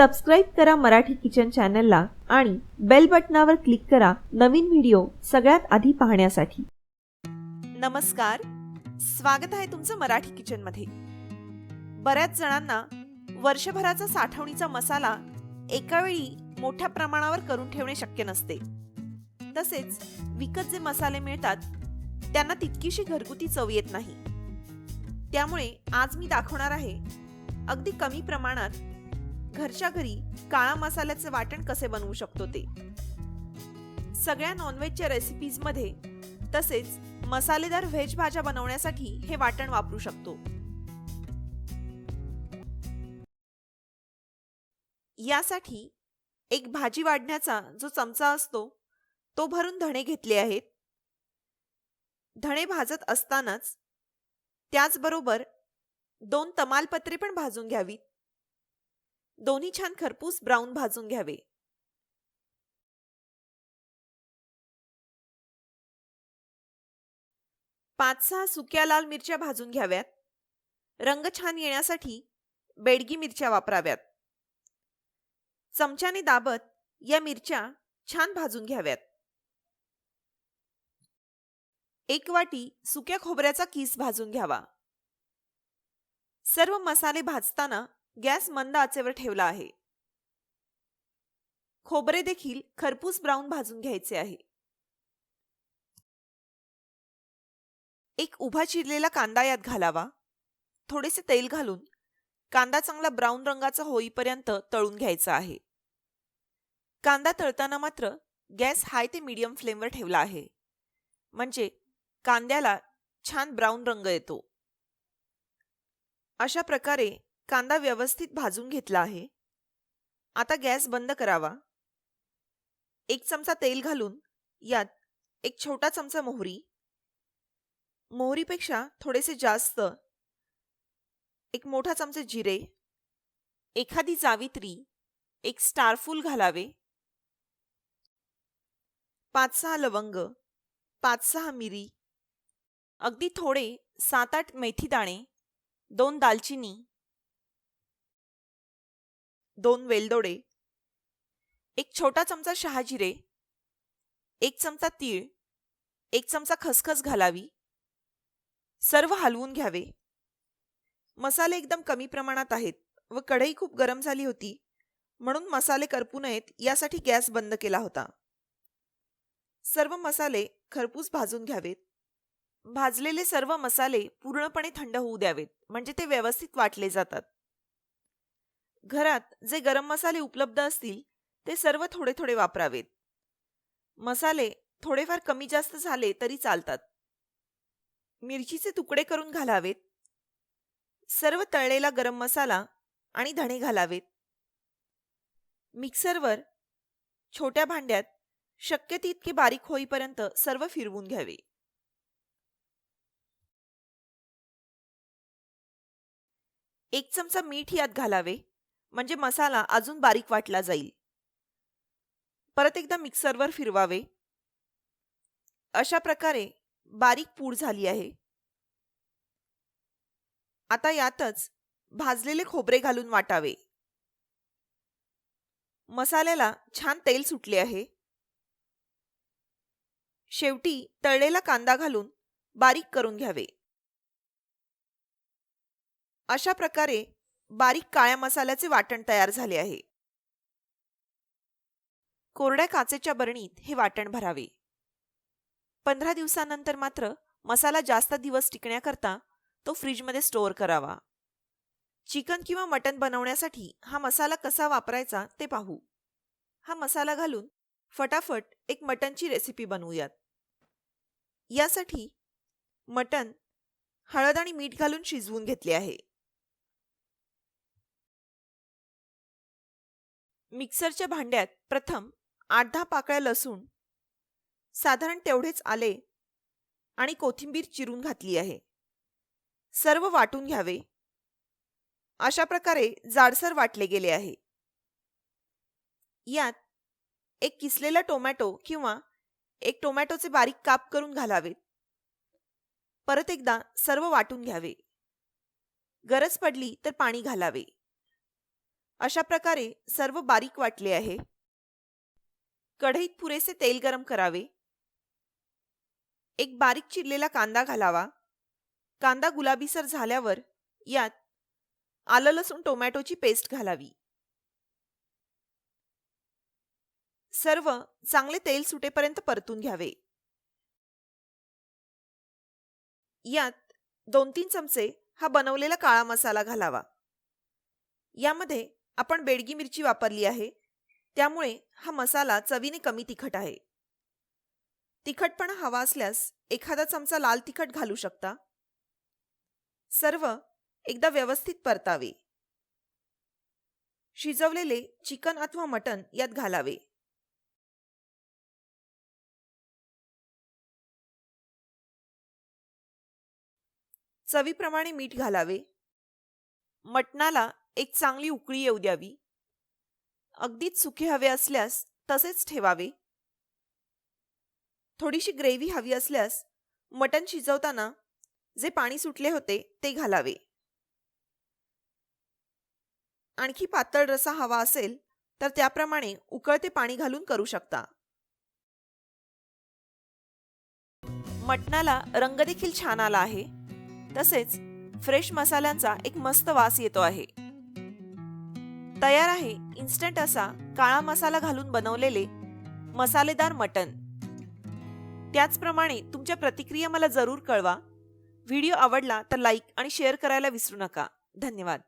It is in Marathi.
सबस्क्राईब करा मराठी किचन चॅनलला आणि बेल बटनावर क्लिक करा नवीन व्हिडिओ सगळ्यात आधी पाहण्यासाठी. नमस्कार. स्वागत आहे तुमचं मराठी किचनमध्ये बऱ्याच जणांना वर्षभराचा साठवणीचा मसाला एकावेळी मोठ्या प्रमाणावर करून ठेवणे शक्य नसते. तसेच विकत जे मसाले मिळतात त्यांना तितकीशी घरगुती चव येत नाही. त्यामुळे आज मी दाखवणार आहे अगदी कमी प्रमाणात घरच्या घरी काळा मसाल्याचे वाटण कसे बनवू शकतो ते? सगळ्या नॉनव्हेजच्या रेसिपीजमध्ये तसेच मसालेदार व्हेज भाज्या बनवण्यासाठी हे वाटण वापरू शकतो. यासाठी एक भाजी वाढण्याचा जो चमचा असतो तो भरून धणे घेतले आहेत. धणे भाजत असतानाच त्याचबरोबर दोन तमालपत्रे पण भाजून घ्यावीत. दोन्ही छान खरपूस ब्राऊन भाजून घ्यावे. पाच सहा सुक्या लाल मिरच्या भाजून घ्याव्यात. रंग छान येण्यासाठी बेडगी मिरच्या वापराव्यात. चमच्याने दाबत या मिरच्या छान भाजून घ्याव्यात. एक वाटी सुक्या खोबऱ्याचा किस भाजून घ्यावा. सर्व मसाले भाजताना गॅस मंद आचेवर ठेवला आहे. खोबरे देखील खरपूस ब्राऊन भाजून घ्यायचे आहे. एक उभा चिरलेला कांदा यात घालावा. थोडेसे तेल घालून कांदा चांगला ब्राऊन रंगाचा होईपर्यंत तळून घ्यायचा आहे. कांदा तळताना मात्र गॅस हाय ते मीडियम फ्लेमवर ठेवला आहे. म्हणजे कांद्याला छान ब्राऊन रंग येतो. अशा प्रकारे कांदा व्यवस्थित भाजून घेतला आहे. आता गॅस बंद करावा. एक चमचा तेल घालून यात एक छोटा चमचा मोहरी. मोहरीपेक्षा थोडेसे जास्त एक मोठा चमचा जिरे. एखादी जावित्री एक स्टारफूल घालावे. पाच सहा लवंग पाच सहा मिरी. अगदी थोडे सात आठ मेथी दाणे दोन दालचिनी दोन वेलदोडे एक छोटा चमचा शहाजिरे एक चमचा तीळ एक चमचा खसखस घालावी. सर्व हलवून घ्यावे. मसाले एकदम कमी प्रमाणात आहेत व कढई खूप गरम झाली होती म्हणून मसाले करपू नयेत यासाठी गॅस बंद केला होता. सर्व मसाले खरपूस भाजून घ्यावेत. भाजलेले सर्व मसाले पूर्णपणे थंड होऊ द्यावेत म्हणजे ते व्यवस्थित वाटले जातात. घरात जे गरम मसाले उपलब्ध असतील ते सर्व थोडे थोडे वापरावेत. मसाले थोडेफार कमी जास्त झाले तरी चालतात. मिरचीचे तुकडे करून घालावेत. सर्व तळलेला गरम मसाला आणि धणे घालावेत. मिक्सरवर छोट्या भांड्यात शक्य तितके बारीक होईपर्यंत सर्व फिरवून घ्यावे. एक चमचा मीठ यात घालावे. म्हणजे मसाला अजून बारीक वाटला जाईल. परत एकदा मिक्सरवर फिरवावे. अशा प्रकारे बारीक पूड झाली आहे. आता यातच भाजलेले खोबरे घालून वाटावे. मसाल्याला छान तेल सुटले आहे. शेवटी तळलेला कांदा घालून बारीक करून घ्यावे. अशा प्रकारे बारीक काळ्या मसाल्याचे वाटण तयार झाले आहे. कोरड्या काचेच्या बरणीत हे वाटण भरावे. पंधरा दिवसानंतर मात्र मसाला जास्त दिवस टिकण्याकरता तो फ्रीजमध्ये स्टोअर करावा. चिकन किंवा मटण बनवण्यासाठी हा मसाला कसा वापरायचा ते पाहू. हा मसाला घालून फटाफट एक मटणची रेसिपी बनवूयात. यासाठी मटण हळद आणि मीठ घालून शिजवून घेतले आहे. मिक्सरच्या भांड्यात प्रथम आठ दहा पाकळ्या लसूण साधारण तेवढेच आले आणि कोथिंबीर चिरून घातली आहे. सर्व वाटून घ्यावे. अशा प्रकारे जाडसर वाटले गेले आहे. यात एक किसलेला टोमॅटो किंवा एक टोमॅटोचे बारीक काप करून घालावेत. परत एकदा सर्व वाटून घ्यावे. गरज पडली तर पाणी घालावे. अशा प्रकारे सर्व बारीक वाटले आहे. कढईत पुरेसे तेल गरम करावे. एक बारीक चिरलेला कांदा घालावा. कांदा गुलाबीसर झाल्यावर यात आलं लसूण टोमॅटोची पेस्ट घालावी. सर्व चांगले तेल सुटेपर्यंत परतून घ्यावे. यात दोन तीन चमचे हा बनवलेला काळा मसाला घालावा. यामध्ये आपण बेडगी मिरची वापरली आहे. त्यामुळे हा मसाला चवीने कमी तिखट आहे. तिखटपणा हवा असल्यास एखादा चमचा लाल तिखट घालू शकता. सर्व एकदा व्यवस्थित परतावे. शिजवलेले चिकन अथवा मटण यात घालावे. चवीप्रमाणे मीठ घालावे. मटणाला एक चांगली उकळी येऊ द्यावी. अगदीच सुखे हवे असल्यास तसेच ठेवावे. थोडीशी ग्रेव्ही हवी असल्यास मटण शिजवताना जे पाणी सुटले होते ते घालावे. आणखी पातळ रसा हवा असेल तर त्याप्रमाणे उकळते पाणी घालून करू शकता. मटणाला रंग देखील छान आला आहे. तसेच फ्रेश मसाल्यांचा एक मस्त वास येतो आहे. तयार आहे. इन्स्टंट असा काळा मसाला घालून बनवलेले मसालेदार मटन त्याचप्रमाणे तुमच्या प्रतिक्रिया मला जरूर कळवा. व्हिडिओ आवडला तर लाईक आणि शेअर करायला विसरू नका. धन्यवाद.